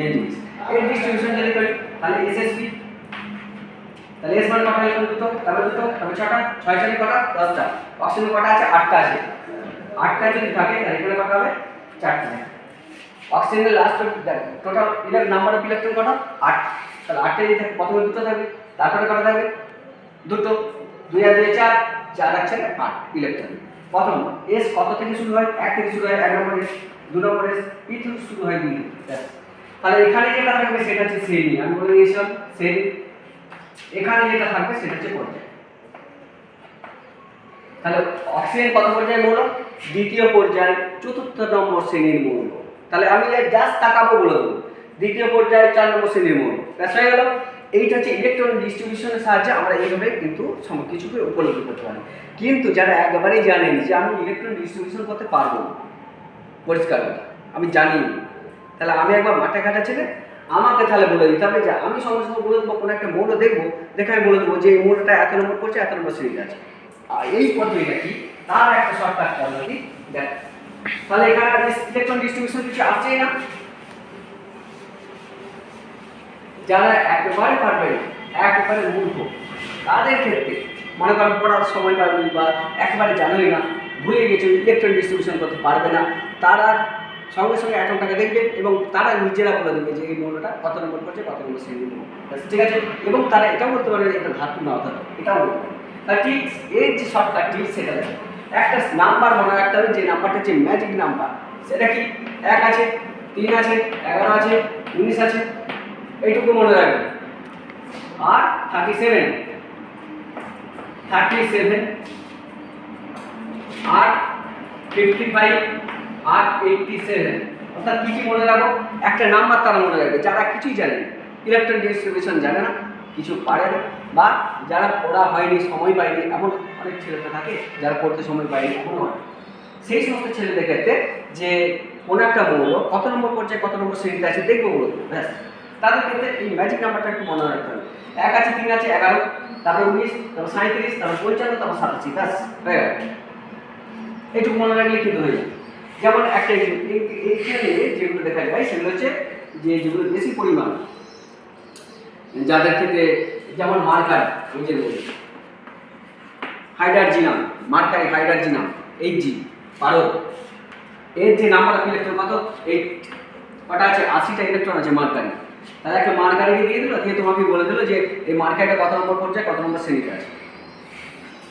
Main জিনিস এর distribution যদি করি। তাহলে এসএসপি তাহলে এস মানে কটা এরকম দুটো? তারপরে দুটো? তারপরে ছটা? ছয় চারি কটা? দশটা। অক্সিজেন কটা আছে? আটটা আছে। আটটা যদি থাকে, তাহলে এখানে কটা হবে? চারটে অক্সিজেনের লাস্ট টোটাল ইলেক নাম্বার অফ ইলেকট্রন কটা? আট। তাহলে আটটা যদি থাকে, প্রথমে দুটো থাকবে। তারপরে কটা থাকবে? দুটো। দুই আর দুই চার। চার চার আট ইলেকট্রন প্রথম এস কত থেকে শুরু হয়? এক থেকে শুরু হয় এক নম্বর এস দু নম্বর এস পি থেকে শুরু হয় দুই। ব্যাস। তাহলে এখানে যেটা থাকবে সেটা হচ্ছে শ্রেণি আমি বলে দিয়েছিলাম শ্রেণি এখানে যেটা থাকবে সেটা হচ্ছে পর্যায়। তাহলে অক্সিজেন কত পর্যায়ে মৌল? দ্বিতীয় পর্যায় চতুর্থ নম্বর শ্রেণির মৌল। তাহলে আমি জাস্ট তাকাবো বলে দেবো। দ্বিতীয় পর্যায়ে চার নম্বর শ্রেণির মৌল। ব্যাস হয়ে গেল এইটা হচ্ছে ইলেকট্রন ডিস্ট্রিবিউশনের সাহায্যে আমরা এইভাবে কিন্তু কিছুকে উপলব্ধি করতে পারি। কিন্তু যারা একবারেই জানেন যে আমি ইলেকট্রন ডিস্ট্রিবিউশন করতে পারব পরিষ্কার আমি জানি। তাহলে আমি একবার মাঠে ঘাটা ছেলে আমাকে তাহলে বলে দিতে হবে যে আমি সঙ্গে সঙ্গে বলে দেবো, কোনো একটা মৌল দেখব, দেখে আমি বলে দেবো যে এই মৌলটা এত নম্বর করছে, এত নম্বর শ্রেণীতে আছে। আর এই পদ্ধতিটা কি? তার একটা শর্টকাট পদ্ধতি। দেখ, তাহলে এখানে ইলেকট্রন ডিস্ট্রিবিউশন কিছু আছেই না। যারা একেবারে পারবে একেবারে মূর্খ, তাদের ক্ষেত্রে, মনে করেন পড়ার সময় পাবেন বা একেবারে জানোই না, ভুলে গেছে ইলেকট্রন ডিস্ট্রিবিউশন করতে পারবে না, তারা সঙ্গে সঙ্গে অ্যাকাউন্টটাকে দেখবে এবং তারা নিজেরা বলে দেবে যে এই মৌলটা কত নম্বর করছে, কত নম্বর শ্রেণির মৌল ঠিক আছে? এবং তারা এটাও বলতে পারবে যে এটা ধাতু না অধাতু এটাও বলতে পারবে। তাহলে ঠিক এর যে শর্টকাট ঠিক সেটা দেখো। একটা নাম্বার মনে রাখতে হবে, যে নাম্বারটা হচ্ছে ম্যাজিক নাম্বার সেটা কি? এক আছে, তিন আছে, এগারো আছে, উনিশ আছে, এইটুকু মনে রাখবেন আর থার্টি সেভেন থার্টি সেভেন আর ফিফটি ফাইভ আর এইটটি সেভেন অর্থাৎ কী কী মনে রাখো? একটা নাম্বার তারা মনে রাখবে, যারা কিছুই জানে না। ইলেকট্রন ডিস্ট্রিবিউশন জানে না, কিছু পারে না। বা যারা পড়া হয়নি, সময় পায়নি, এমন অনেক ছেলেটা থাকে যারা পড়তে সময় পায়নি, এমন সেই সমস্ত ছেলেদের ক্ষেত্রে যে কোনো একটা মৌল কত নম্বর পর্যায়ে কত নম্বর শ্রেণীতে আছে, দেখব মূলত ব্যাস। তাদের ক্ষেত্রে এই ম্যাজিক নাম্বারটা একটু মনে রাখতে হবে। এক আছে, তিন আছে, এগারো, তারপরে উনিশ, তারপর সাঁত্রিশ তারপর পঞ্চান্ন, তারপর সাতাশি, ব্যাস, হয়ে গেল। এইটুকু মনে রাখলে কিন্তু হয়ে যাবে। যেমন একটা এই- যেগুলো দেখা যায়, সেগুলো হচ্ছে যে যেগুলো বেশি পরিমাণ। যাদের ক্ষেত্রে যেমন মার্কার ওই যে হাইড্রাজিনাম মার্কারি হাইড্রাজিনাম এইট জি বারো এর যে নাম্বার অফ ইলেকট্রন কত? এইট কটা আছে? আশিটা ইলেকট্রন আছে মার্কারি। তাহলে একটা মার্কারিকে দিয়ে দিল, দিয়ে তোমাকে বলে দিল যে এই মার্কারিটা কত নম্বর পর্যায়ে, কত নম্বর শ্রেণীতে আছে।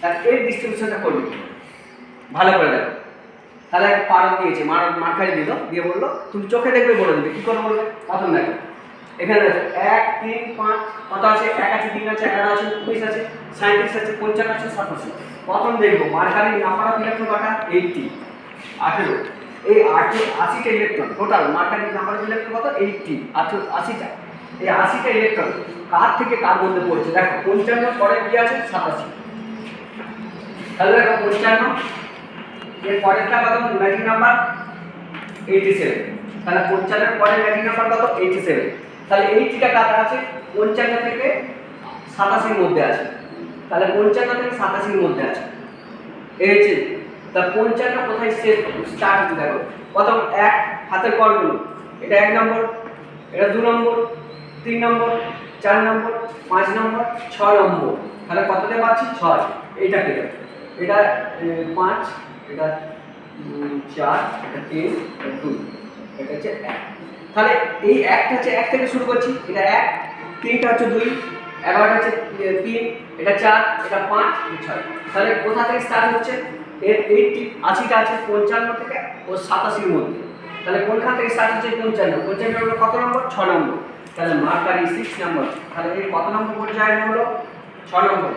তার এর ডিস্ট্রিবিউশনটা করবে ভালো করে দেখো। তাহলে একটা পারদ দিয়েছে মার মার্কারি দিল, দিয়ে বলল, তুমি চোখে দেখবে বলে দেবে। কী করে বলবে প্রথম দেখো। এখানে এক, তিন, পাঁচ, কত আছে? এক আছে, তিন আছে, এগারো আছে, উনিশ আছে সাঁত্রিশ আছে, পঞ্চান্ন আছে সাতাশি প্রথম দেখব মার্কারির নাম্বার অফ ইলেকট্রন কটা এইটটি, আঠেরো। এই আঠেরো আশিটা ইলেকট্রন টোটাল মার্কারির নাম্বার অফ ইলেকট্রন কত? এইটটি, আঠেরো, আশিটা। এই আশিটা ইলেকট্রন কার থেকে কার মধ্যে পড়ছে? দেখো, পঞ্চান্ন পরে কি আছে? সাতাশি। তাহলে দেখো, পঞ্চান্ন এর পরেরটা কত? ম্যাজিক নাম্বার এইটি সেভেন তাহলে পঞ্চান্নের পরের ম্যাজিক নাম্বার কত? এইটি সেভেন তাহলে এইটিটা কাটা আছে? পঞ্চান্ন থেকে সাতাশির মধ্যে আছে। তাহলে পঞ্চান্ন থেকে সাতাশির মধ্যে আছে। এই হচ্ছে তা পঞ্চান্ন কোথায় সে স্টার্ট হতে দেখো। প্রথম এক হাতের করগুলো এটা এক নম্বর, এটা দু নম্বর, তিন নম্বর, চার নম্বর, পাঁচ নম্বর ছ নম্বর। তাহলে কততে পাচ্ছি? ছয়। এইটা পেয়ে এটা পাঁচ এটা চার, এটা তিন, এটা দুই, এটা হচ্ছে এক। তাহলে এই একটা হচ্ছে এক থেকে শুরু করছি, এটা এক, তিনটা হচ্ছে দুই, এগারোটা হচ্ছে তিন, এটা চার, এটা পাঁচ, এটা ছয়। তাহলে কোথা থেকে স্টার্ট হচ্ছে? এর এইটটি, আশিটা আছে পঞ্চান্ন থেকে ও সাতাশির মধ্যে। তাহলে কোনখান থেকে স্টার্ট হচ্ছে পঞ্চান্ন? পঞ্চান্ন হলো কত নম্বর? ছ নম্বর। তাহলে মার্কারি সিক্স নম্বর। তাহলে এর কত নম্বর পর্যায়ে হলো? ছ নম্বর।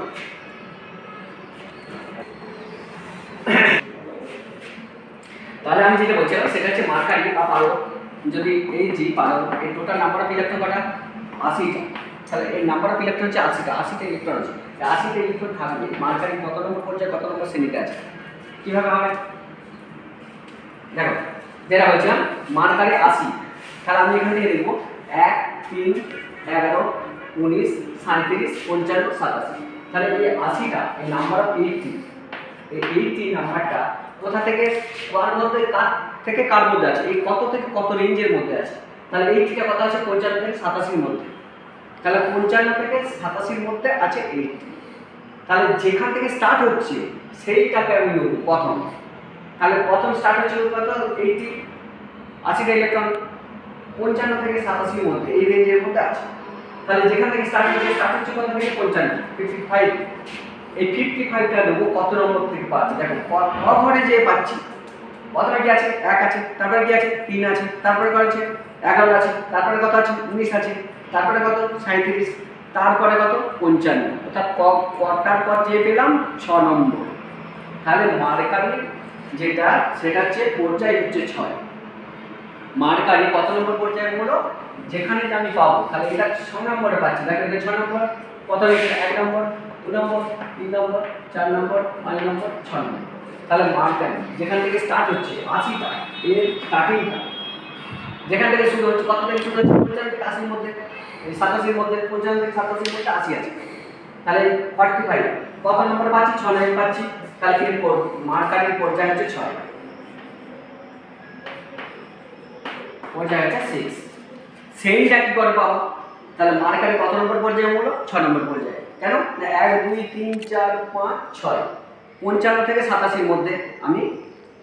তাহলে আমি যেটা বলছিলাম, সেটা হচ্ছে মার্কারি বা পারো যদি এই জি পারো, এই টোটাল নাম্বার অফ ইলেকট্রন কটা? আশিটা। তাহলে এই নাম্বার অফ ইলেকট্রন হচ্ছে আশিটা। আশিটা ইলেকট্রন আছে। আশিটা ইলেকট্রন থাকবে মার্কারি কত নম্বর পর্যায়ে, কত নম্বর শ্রেণীতে আছে? কীভাবে হবে? দেখো, যেটা বলছিলাম মার্কারি আশি। তাহলে আমি এখান থেকে দেখব এক, তিন, এগারো, উনিশ সাঁত্রিশ পঞ্চান্ন, সাতাশি। তাহলে এই আশিটা, এই নাম্বার অফ এইটটি এই এইটটি নাম্বারটা কোথা থেকে কার মধ্যে, কার থেকে, কার মধ্যে আছে? এই কত থেকে কত রেঞ্জের মধ্যে আছে? তাহলে এইটটিটা কথা আছে? পঞ্চান্ন থেকে সাতাশির মধ্যে। তাহলে পঞ্চান্ন থেকে সাতাশির মধ্যে আছে এইটটি তাহলে যেখান থেকে স্টার্ট হচ্ছে, সেইটাকে আমি নেব প্রথম। তাহলে প্রথম স্টার্ট হচ্ছে কত? এইটটি আশিটা ইলেকট্রন পঞ্চান্ন থেকে সাতাশির মধ্যে, এই রেঞ্জের মধ্যে আছে। তাহলে যেখান থেকে স্টার্ট হচ্ছে স্টার্ট হচ্ছে কত থেকে? পঞ্চান্ন ফিফটি ফাইভ এই ফিফটি ফাইভটা দেবো কত নম্বর থেকে পাচ্ছি? দেখো ঘরে যে পাচ্ছি প্রথমে কি আছে? এক আছে, তারপরে কি আছে? তিন আছে, তারপরে কত আছে? এগারো আছে, তারপরে কত আছে? উনিশ আছে, তারপরে কত? সাঁত্রিশ তারপরে কত? পঞ্চান্ন। অর্থাৎ ক- কটার পর যে পেলাম, ছ নম্বর। তাহলে মার্কারি যেটা, সেটা হচ্ছে পর্যায় হচ্ছে ছয়। মার্কারি কত নম্বর পর্যায়ে হলো যেখানে আমি পাবো, তাহলে এটা ছ নম্বরে পাচ্ছি। দেখেন এটা ছ নম্বর এটা এক নম্বর। দু নম্বর, তিন নম্বর, চার নম্বর, পাঁচ নম্বর, ছ নম্বর। তাহলে মার্কারি যেখান থেকে স্টার্ট হচ্ছে, আশিটা এর স্টার্টিংটা যেখান থেকে শুরু হচ্ছে, কত থেকে শুরু হচ্ছে? পঞ্চান্ন থেকে আশির মধ্যে সাতাশির মধ্যে পঞ্চান্ন থেকে সাতাশির মধ্যে আশি আছে। তাহলে ফর্টি ফাইভ কত নম্বর পাচ্ছি? ছ নম্বর পাচ্ছি। তাহলে এরপর মার্কারির পর্যায় হচ্ছে ছয়। পর্যায় হচ্ছে সিক্স সেইটা কি করে পাবো? তাহলে মার্কারি কত নম্বর পর্যায়ে হলো? ছ নম্বর পর্যায়ে। কেন? না, এক, দুই, তিন, চার, পাঁচ, ছয়। পঞ্চান্ন থেকে সাতাশির মধ্যে আমি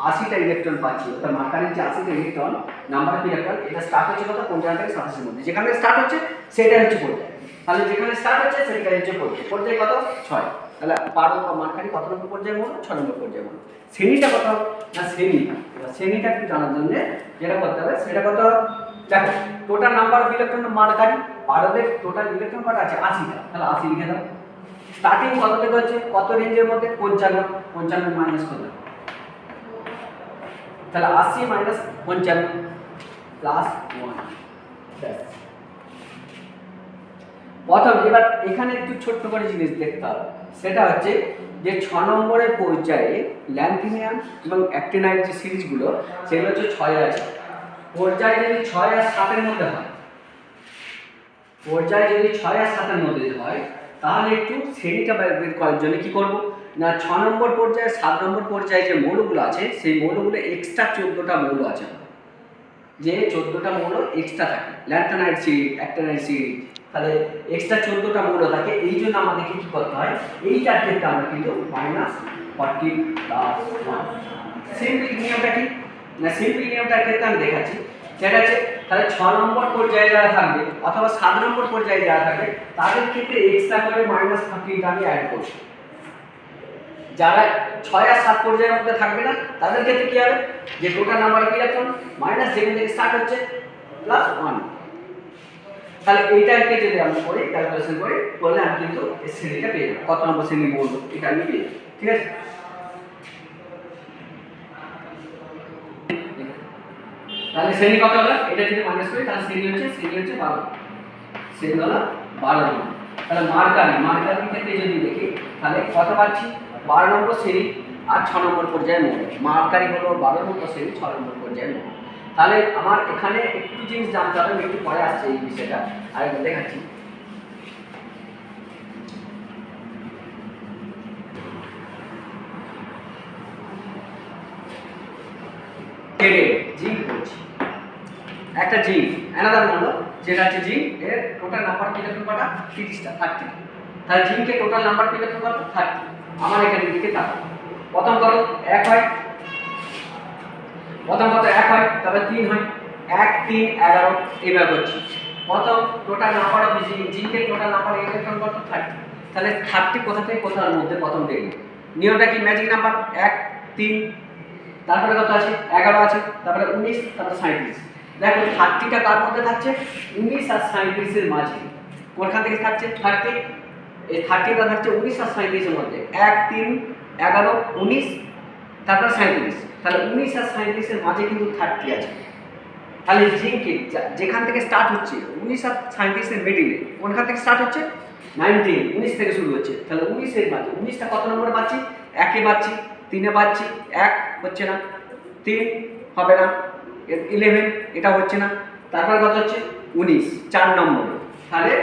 আশিটা ইলেকট্রন পাচ্ছি। অর্থাৎ মার্কারির যে আশিটা ইলেকট্রন নাম্বার অফ ইলেকট্রন এটা স্টার্ট হচ্ছে কত? পঞ্চান্ন থেকে সাতাশির মধ্যে। যেখানে স্টার্ট হচ্ছে সেটাই হচ্ছে পর্যায় তাহলে যেখানে স্টার্ট হচ্ছে, সেটাই হচ্ছে পর্যায় পর্যায় কত? ছয়। তাহলে পারো বা মার্কারি কত নম্বর পর্যায়ে হলো ছয় নম্বর পর্যায়ে হলো শ্রেণীটা কত? না, শ্রেণি। শ্রেণীটা একটু জানার জন্য যেটা করতে হবে, সেটা কত? দেখো total number of electron mercury পারদের total electron কটা আছে আশিটা তাহলে আশি লিখে দাও। স্টার্টিং কত থেকে হচ্ছে? কত রেঞ্জের মধ্যে? পঞ্চান্ন। পঞ্চান্ন মাইনাস কত তাহলে আশি মাইনাস পঞ্চান্ন। প্লাস ওয়ান প্রথম, এবার এখানে একটু ছোট্ট করে জিনিস দেখতে হবে। সেটা হচ্ছে যে ছ নম্বরের পর্যায়ে ল্যান্থিনিয়াম এবং অ্যাক্টিনাইট যে সিরিজগুলো, সেগুলো হচ্ছে ছয় আছে পর্যায়ে যদি ছয় আর সাতের মধ্যে হয়, পর্যায়ে যদি ছয় আর সাতের মধ্যে হয়, তাহলে একটু শ্রেণীটা করার জন্য কি করব? না, ছ নম্বর পর্যায়ে, সাত নম্বর পর্যায়ে যে মৌলগুলো আছে, সেই মৌলগুলো এক্সট্রা চোদ্দোটা মৌল আছে। যে চোদ্দোটা মৌল এক্সট্রা থাকে। ল্যান্থানাইট সিরিজ অ্যাক্টানাইট সিরিজ তাহলে এক্সট্রা চোদ্দোটা মৌল থাকে। এই জন্য আমাদেরকে কী করতে হয়? এইটার ক্ষেত্রে আমরা কিন্তু minus forty plus one simple নিয়মটা কি? না সিম্পল নিয়মটার ক্ষেত্রে আমি দেখাচ্ছি। সেটা হচ্ছে, তাহলে ছ নম্বর পর্যায়ে যারা থাকবে, অথবা সাত নম্বর পর্যায়ে যারা থাকবে, তাদের ক্ষেত্রে এক্সট্রা করে মাইনাস থার্টিটা আমি অ্যাড করছি। যারা ছয় আর সাত পর্যায়ের মধ্যে থাকবে না, তাদের ক্ষেত্রে কী হবে? যে টোটাল নাম্বার কি রাখুন মাইনাস যেখান থেকে স্টার্ট হচ্ছে প্লাস ওয়ান তাহলে এইটাকে যদি আমি করি ক্যালকুলেশন করি, করলে আমি কিন্তু শ্রেণীটা পেয়ে যাব। কত নম্বর শ্রেণি বলব এটা আমি পেয়ে যাব। ঠিক আছে? তাহলে শ্রেণি কত হলো? এটা যদি মাইনাস করি, তাহলে শ্রেণি হচ্ছে শ্রেণি হচ্ছে বারো। শ্রেণি হলো বারো নম্বর। তাহলে মার্কারি মার্কারি ক্ষেত্রে যদি দেখি, তাহলে কত পাচ্ছি? বারো নম্বর শ্রেণি আর ছ নম্বর পর্যায়ে মোট মার্কারি হলো বারো নম্বর শ্রেণি, ছ নম্বর পর্যায়ে মোট তাহলে আমার এখানে একটু জিনিস জানতে হবে, আমি একটু পরে আসছে এই বিষয়টা। আর দেখাচ্ছি। জিঙ্ক বলছি। একটা জিঙ্ক অ্যানাদার মূল্য যেটা হচ্ছে জিঙ্ক এর টোটাল নাম্বার ইলেকট্রন কটা? তিরিশটা থার্টি তাহলে জিঙ্কের টোটাল নাম্বার ইলেকট্রন কত থার্টি আমার এখানে দিকে তাকাও প্রথম কত? এক হয়। প্রথম কত? এক হয়। তারপরে তিন হয়। এক, তিন, এগারো। এইভাবে করছি প্রথম টোটাল নাম্বার অফ জিঙ্ক জিঙ্কের টোটাল নাম্বার ইলেকট্রন কত? থার্টি তাহলে থার্টি কোথা থেকে কোথার মধ্যে প্রথম দেখব নিয়মটা কি? ম্যাজিক নাম্বার এক, তিন তারপরে কত আছে? এগারো আছে, তারপরে উনিশ, তারপরে সাঁত্রিশ দেখো থার্টিটা কার মধ্যে থাকছে, উনিশ আর সাঁত্রিশের মাঝে। কোনখান থেকে থাকছে? থার্টি এই থার্টিটা থাকছে উনিশ আর সাঁত্রিশের মধ্যে। এক, তিন, এগারো, উনিশ, তারপরে সাঁত্রিশ তাহলে উনিশ আর সাঁত্রিশের মাঝে কিন্তু থার্টি আছে। তাহলে জিঙ্কে যেখান থেকে স্টার্ট হচ্ছে, উনিশ আর সাঁত্রিশের মিডিলে কোনখান থেকে স্টার্ট হচ্ছে? নাইনটিন উনিশ থেকে শুরু হচ্ছে। তাহলে উনিশের মাঝে, উনিশটা কত নম্বরে পাচ্ছি? একে পাচ্ছি। তিনে পাচ্ছি, এক হচ্ছে না, তিন হবে না ইলেভেন এটা হচ্ছে না, তারপর কত হচ্ছে? উনিশ, চার নম্বর। তাহলে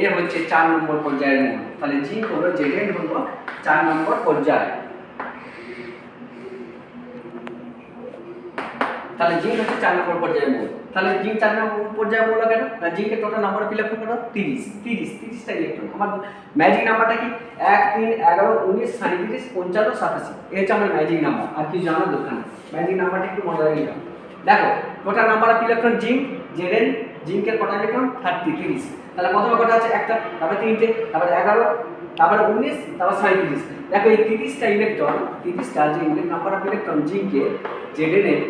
এ হচ্ছে চার নম্বর পর্যায়ের মূল। তাহলে জিঙ্ক হলো জেডেন হলো চার নম্বর পর্যায়। তাহলে জিঙ্ক হচ্ছে চার নম্বর পর্যায়ে মৌল। তাহলে জিঙ্ক চার নম্বর পর্যায়ে মৌল কেন? না জিঙ্কের টোটাল নাম্বার ফিল আপ কত তিরিশ তিরিশ, তিরিশটা ইলেকট্রন আমার ম্যাজিক নাম্বারটা কি? এক, তিন, এগারো, উনিশ সাঁত্রিশ পঞ্চান্ন, সাতাশি। এই হচ্ছে আমার ম্যাজিক নাম্বার আর কিছু জানার দরকার নেই। ম্যাজিক নাম্বারটা একটু মনে রাখলে দেখো total number of electron zinc Z N জিঙ্কের কটা ইলেকট্রন থার্টি তিরিশ। তাহলে প্রথমে কটা আছে? একটা, তারপরে তিনটে, তারপরে এগারো, তারপরে উনিশ, তারপর সাঁত্রিশ দেখো এই তিরিশটা ইলেকট্রন তিরিশটা যে ইলেকট্রন নাম্বার অফ ইলেকট্রন জিঙ্কে জেডেনের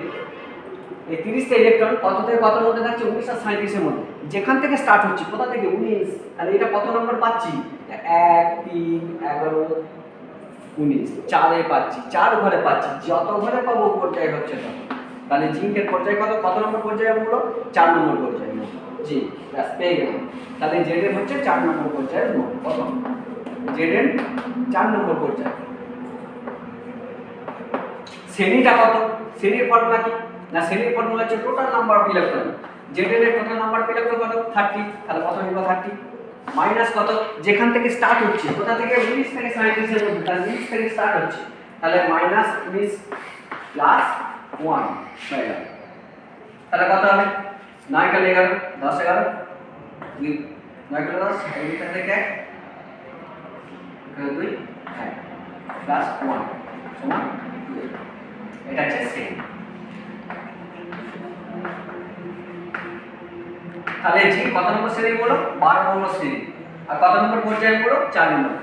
এই তিরিশটা ইলেকট্রন কত থেকে কত মধ্যে থাকছে? উনিশ আর সাঁত্রিশের মধ্যে। যেখান থেকে স্টার্ট হচ্ছে, কোথা থেকে? উনিশ। তাহলে এটা কত নম্বর পাচ্ছি? এক, তিন, এগারো, উনিশ। চারে পাচ্ছি, চার ঘরে পাচ্ছি। যত ঘরে পাবো পর্যায়ে হচ্ছে তত তাহলে জিঙ্কের পর্যায়ে কত? কত নম্বর পর্যায়ে মূল চার নম্বর পর্যায়ে। জি, ব্যাস, পেয়ে গেলাম। তাহলে জেডেন হচ্ছে চার নম্বর পর্যায়ের মূল কত? জেডেন চার নম্বর পর্যায়ে। শ্রেণীটা কত? শ্রেণির ফর্মুলা কি? না শ্রেণির ফর্মুলা হচ্ছে টোটাল নাম্বার অফ ইলেকট্রন জেডের টোটাল নাম্বার অফ ইলেকট্রন কত? থার্টি তাহলে কত নিব থার্টি মাইনাস কত? যেখান থেকে স্টার্ট হচ্ছে, কোথা থেকে? উনিশ থেকে সাঁত্রিশের মধ্যে তাহলে উনিশ থেকে স্টার্ট হচ্ছে। তাহলে মাইনাস উনিশ প্লাস ওয়ান হয়ে গেল। তাহলে কত হবে? নয় কালে এগারো, দশ এগারো। দুই। নয় কালে দশ এগারোটা থেকে এক এখানে দুই, এক প্লাস ওয়ান সমান দুই এটা হচ্ছে সেম তাহলে জি কত নম্বর শ্রেণি বলো? বারো নম্বর শ্রেণি। আর কত নম্বর পর্যায়ে বলো চার নম্বর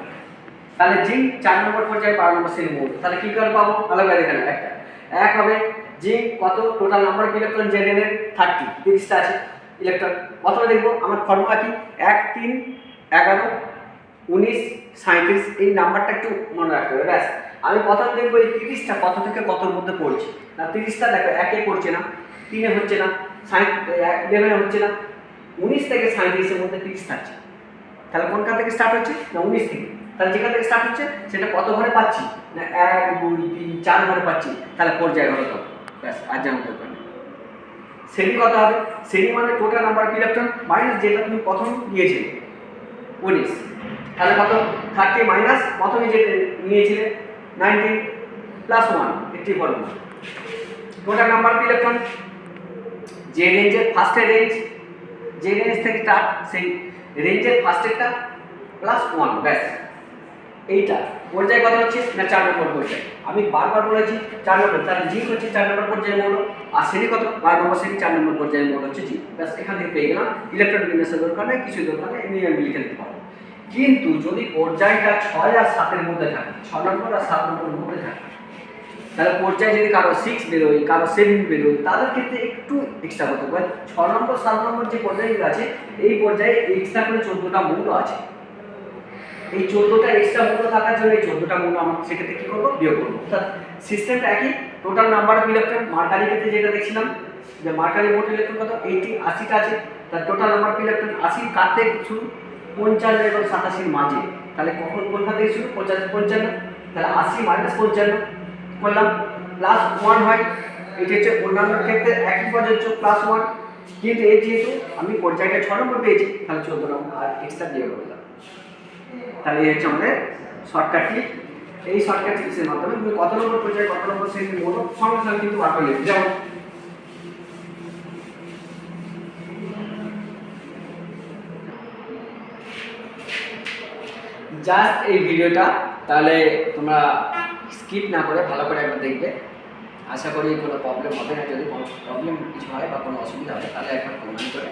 তাহলে জি চার নম্বর পর্যায়ে বারো নম্বর শ্রেণি বলো তাহলে কী করে পাবো? আলাদা এখানে একটা। এক হবে জি কত total number of electron Z N এর থার্টি তিরিশটা আছে ইলেকট্রন প্রথমে দেখব আমার ফর্মুলা কি? এক, তিন, এগারো, উনিশ সাঁত্রিশ এই নাম্বারটা একটু মনে রাখতে হবে, ব্যাস। আমি প্রথম দেখব এই তিরিশটা কত থেকে কতর মধ্যে পড়ছে। না, তিরিশটা দেখো, একে পড়ছে না, তিনে হচ্ছে না সাঁত ইলেভেনে হচ্ছে না উনিশ থেকে সাঁত্রিশের মধ্যে তিরিশ থাকছে। তাহলে কোনখান থেকে স্টার্ট হচ্ছে? না উনিশ থেকে। তাহলে যেখান থেকে স্টার্ট হচ্ছে, সেটা কত ঘরে পাচ্ছি? না এক, দুই, তিন, চার ঘরে পাচ্ছি। তাহলে পর্যায় ঘরে কত ব্যাস, আর নেই শ্রেণি কত হবে। শ্রেণি মানে total number of electron minus যেটা তুমি প্রথম নিয়েছিলে। উনিশ। তাহলে কত? থার্টি মাইনাস প্রথমে যে নিয়েছিলে নাইনটিন প্লাস ওয়ান একটি formula total number of electron যে রেঞ্জের ফার্স্টের রেঞ্জ যে রেঞ্জ থেকে স্টার্ট সেই রেঞ্জের ফার্স্টেরটা প্লাস ওয়ান ব্যাস। এইটা, পর্যায়ে কথা হচ্ছে? না, চার নম্বর পর্যায়ে। আমি বারবার বলেছি চার নম্বর তাহলে জি হচ্ছে চার নম্বর পর্যায়ে মৌল, আর শ্রেণি কত? বারো নম্বর শ্রেণি, চার নম্বর পর্যায়ে মৌল হচ্ছে জি ব্যাস, এখান থেকে পেয়ে গেলাম। ইলেকট্রন বিন্যাসের দরকার নেই কিছু দরকার নেই এমনি আমি লিখে দিতে পারব। কিন্তু যদি পর্যায়টা ছয় আর সাতের মধ্যে থাকে ছ নম্বর আর সাত নম্বরের মধ্যে থাকে তাহলে পর্যায়ে যদি কারও সিক্স বেরোয়, কারও সেভেন বেরোয়, তাদের ক্ষেত্রে একটু এক্সট্রা করতে পারে ছ নম্বর, সাত নম্বর যে পর্যায়গুলো আছে, এই পর্যায়ে এক্সট্রা করে চোদ্দোটা মূল্য আছে। এই চোদ্দোটা এক্সট্রা মূল্য থাকার জন্য এই চোদ্দোটা মূল্য আমরা সেক্ষেত্রে কী করব? বিয়োগ করব। অর্থাৎ সিস্টেমটা একই total number of electron mercury ক্ষেত্রে যেটা দেখছিলাম, যে মার্কারি মোট ইলেকট্রন কত? এইটি আশিটা আছে। তার টোটাল নাম্বার অফ ইলেকট্রন আশি কাতে শুরু? পঞ্চান্ন এবং সাতাশির মাঝে। তাহলে কখন কোনখান থেকে শুরু? পঞ্চাশ পঞ্চান্ন। তাহলে আশি মাইনাস পঞ্চান্ন। করলাম। প্লাস ওয়ান হয়, এটি হচ্ছে অন্যান্য ক্ষেত্রে একই প্রযোজ্য প্লাস ওয়ান কিন্তু এই যেহেতু আমি পর্যায়টা ছ নম্বর পেয়েছি, তাহলে চোদ্দ নম্বর আর এক্সট্রা দিয়ে করলাম তাহলে এই হচ্ছে আমাদের শর্টকাট এই শর্টকাট ক্লিকের মাধ্যমে তুমি কত নম্বর পর্যায়ে কত নম্বর বলো সঙ্গে সঙ্গে কিন্তু বার করে যেমন জাস্ট এই ভিডিওটা তাহলে তোমরা স্কিপ না করে ভালো করে একবার দেখবে আশা করি কোনো প্রবলেম হবে না যদি কোনো প্রবলেম কিছু হয় বা কোনো অসুবিধা হয়, তাহলে একবার কমেন্ট করে।